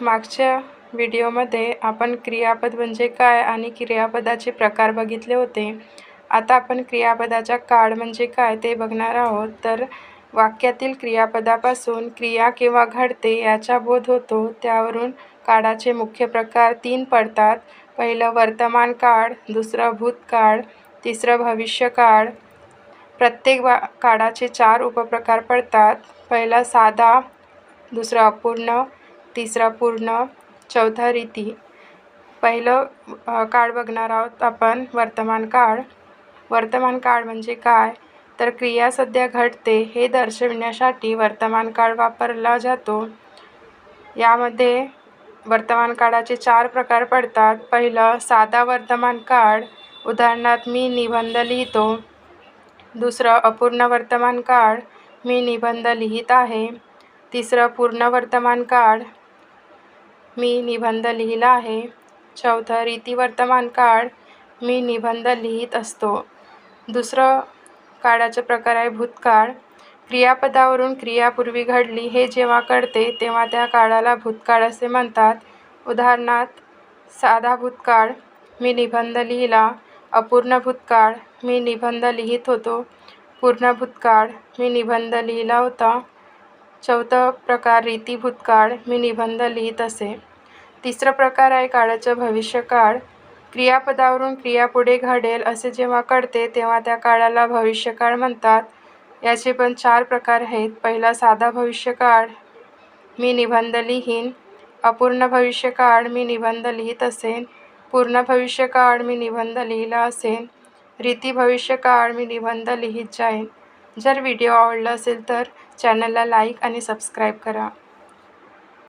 मागच्या व्हिडिओमध्ये आपण क्रियापद म्हणजे काय आणि क्रियापदाचे प्रकार बघितले होते. आता आपण क्रियापदाचा काळ म्हणजे काय ते बघणार आहोत. तर वाक्यातील क्रियापदापासून क्रिया किंवा घडते याचा बोध होतो. त्यावरून काळाचे मुख्य प्रकार तीन पडतात. पहिलं वर्तमान काळ दुसरं भूतकाळ तिसरं भविष्यकाळ. प्रत्येक वा काळाचे चार उपप्रकार पडतात. पहिला साधा दुसरा अपूर्ण तिसरा पूर्ण चौथा रीती. पहिलं काळ बघणार आहोत आपण वर्तमान काळ. वर्तमान काळ म्हणजे काय? तर क्रिया सध्या घडते हे दर्शविण्यासाठी वर्तमान काळ वापरला जातो. यामध्ये वर्तमान काळाचे चार प्रकार पडतात. पहिलं साधा वर्तमान काळ. उदाहरणार्थ मी निबंध लिहितो. दुसरं अपूर्ण वर्तमान काळ. मी निबंध लिहित आहे. तिसरं पूर्ण वर्तमान काळ. मी निबंध लिहिला आहे. चौथं रीती वर्तमान काळ. मी निबंध लिहित असतो. दुसरं काळाचा प्रकार आहे भूतकाळ. क्रियापदावरून क्रियापूर्वी घडली हे जेव्हा कळते तेव्हा त्या काळाला भूतकाळ असे म्हणतात. उदाहरणार्थ साधा भूतकाळ. मी निबंध लिहिला. अपूर्ण भूतकाळ. मी निबंध लिहित होतो. पूर्ण भूतकाळ. मी निबंध लिहिला होता. चौथं प्रकार रीती भूतकाळ मी निबंध लिहित असे. तिसरा प्रकार आहे काळाचं भविष्यकाळ. क्रियापदावरून क्रिया पुढे घडेल असे जेव्हा कळते तेव्हा त्या काळाला भविष्यकाळ म्हणतात. याचे पण चार प्रकार आहेत. पहिला साधा भविष्यकाळ मी निबंध लिहीन. अपूर्ण भविष्यकाळ मी निबंध लिहित असेन. पूर्ण भविष्यकाळ मी निबंध लिहिला असेन. रीती भविष्यकाळ मी निबंध लिहित जाईन. जर व्हिडिओ आवडला असेल तर चॅनलला लाईक आणि सबस्क्राईब करा.